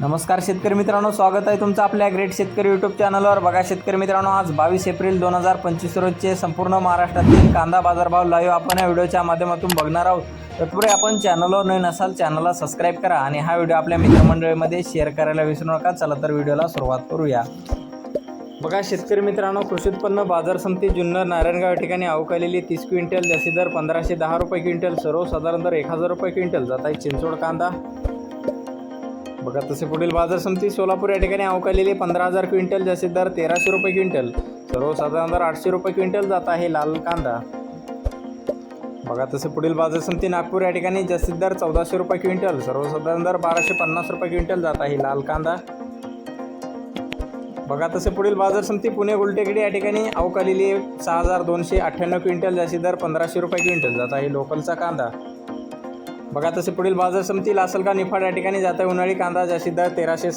नमस्कार शेतकरी मित्रांनो स्वागत आहे तुमचं आपल्या ग्रेट शेतकरी यूट्यूब चॅनलवर बघा शेतकरी मित्रांनो आज बावीस एप्रिल दोन हजार पंचवीस रोजचे संपूर्ण महाराष्ट्रातील कांदा बाजारभाव लाईव्ह आपण या व्हिडिओच्या माध्यमातून बघणार आहोत. तत्पूर्वी आपण चॅनलवर नवीन असाल चॅनलला सबस्क्राईब करा आणि हा व्हिडिओ आपल्या मित्रमंडळीमध्ये शेअर करायला विसरू नका. चला तर व्हिडिओला सुरुवात करूया. बघा शेतकरी मित्रांनो कृषी उत्पन्न बाजार समिती जुन्नर नारायणगाव या ठिकाणी अवकालेली तीस क्विंटल जास्ती दर पंधराशे दहा रुपये क्विंटल सर्वसाधारण दर एक हजार रुपये क्विंटल जात आहे चिंचोड कांदा. बघा तसे पुढील बाजार समिती सोलापूर या ठिकाणी अवकालेली पंधरा हजार क्विंटल जास्तीत दर तेराशे रुपये क्विंटल. सर्वसाधारण दर आठशे रुपये क्विंटल जात आहे लाल कांदा. बघा तसे पुढील बाजार समिती नागपूर या ठिकाणी जास्तीत दर चौदाशे रुपये क्विंटल सर्वसाधारण दर बाराशे पन्नास रुपये क्विंटल जात आहे लाल कांदा. बघा तसे पुढील बाजार समिती पुणे गुलटेकडी या ठिकाणी अवकालेली सहा हजार दोनशे अठ्ठ्याण्णव क्विंटल जास्तीत दर पंधराशे रुपये क्विंटल जात आहे लोकलचा कांदा. बघा तसे पुढील बाजार समितीला असेल का निफाड या ठिकाणी जाता उन्हाळी कांदा जास्तीत दर तेराशे